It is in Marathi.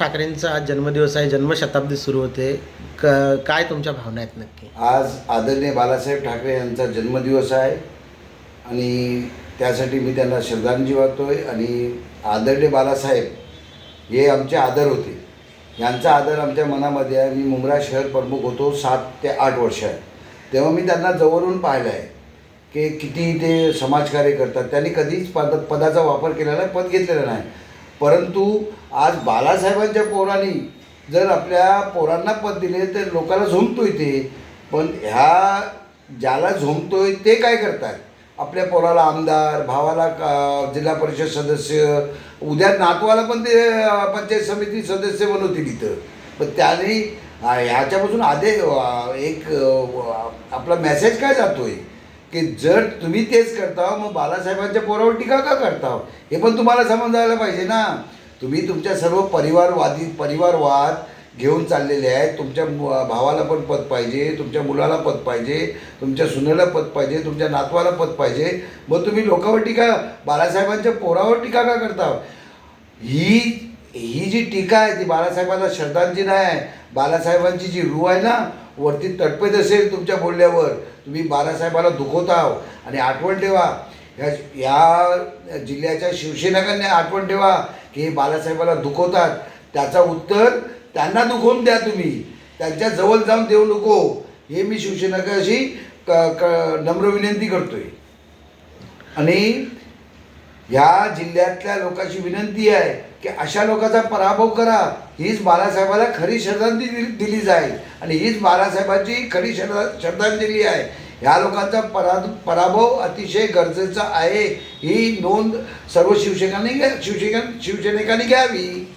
ठाकरेंचा आज जन्मदिवस आहे जन्मशताब्दी सुरू होते. क काय तुमच्या भावना आहेत नक्की? आज आदरणीय बाळासाहेब ठाकरे यांचा जन्मदिवस आहे आणि त्यासाठी मी त्यांना श्रद्धांजली आहे आणि आदरणीय बाळासाहेब हे आमचे आदर होते. यांचा आदर आमच्या मनामध्ये आहे. मी मुंब्रा शहर प्रमुख होतो सात ते आठ वर्ष तेव्हा मी त्यांना जवळून पाहिलं आहे की किती ते समाजकार्य करतात. त्यांनी कधीच पद पदाचा वापर केलेला नाही पद घेतलेलं नाही. परंतु आज बाळासाहेबांच्या पोरांनी जर आपल्या पोरांना पद दिले तर लोकांना आहे ते. पण ह्या ज्याला झोंबतोय ते काय करतात? आपल्या पोराला आमदार भावाला का- जिल्हा परिषद सदस्य उद्या नातवाला पण ते पंचायत समिती सदस्य बनवतील इथं पण त्याने ह्याच्यापासून आधे एक आपला मेसेज काय जातो आहे की जर तुम्ही तेच करता मग बालासाहेबांच्या पोरावर टीका का करता? हे पण तुम्हाला समजायला पाहिजे ना. तुम्ही तुमच्या सर्व परिवारवादी परिवारवाद घेऊन चाललेले आहेत. तुमच्या मु- भावाला पण पद पाहिजे तुमच्या मुलाला पद पाहिजे तुमच्या सुनेला पद पाहिजे तुमच्या नातवाला पद पाहिजे. मग तुम्ही लोकांवर टीका बाळासाहेबांच्या पोरावर टीका का करता? ही ही जी टीका आहे ती बाळासाहेबांना श्रद्धांजली नाही. आहे बाळासाहेबांची जी रूह आहे ना वरती तटपेत असेल तुमच्या बोलल्यावर तुम्ही बाळासाहेबाला दुखवत आहो आणि आठवण ठेवा. ह्या या जिल्ह्याच्या शिवसेनकांनी आठवण ठेवा की हे बाळासाहेबाला दुखवतात. त्याचा उत्तर त्यांना दुखवून द्या तुम्ही. त्यांच्या जवळ जाऊन देऊ नको. हे मी शिवसेनकाशी क क नम्र विनंती करतोय. आणि ह्या जिल्ह्यातल्या लोकांची विनंती आहे की अशा लोकांचा पराभव करा. हीच बाळासाहेबाला खरी श्रद्धांजली दिली दिली जाईल. आणि हीच बाळासाहेबांची खरी श्रद्धा श्रद्धांजली आहे. ह्या लोकांचा परा पराभव अतिशय गरजेचा आहे. ही नोंद सर्व शिवसैनिकांनी घ्या शिवसैनिकां शिवसेनेकांनी घ्यावी.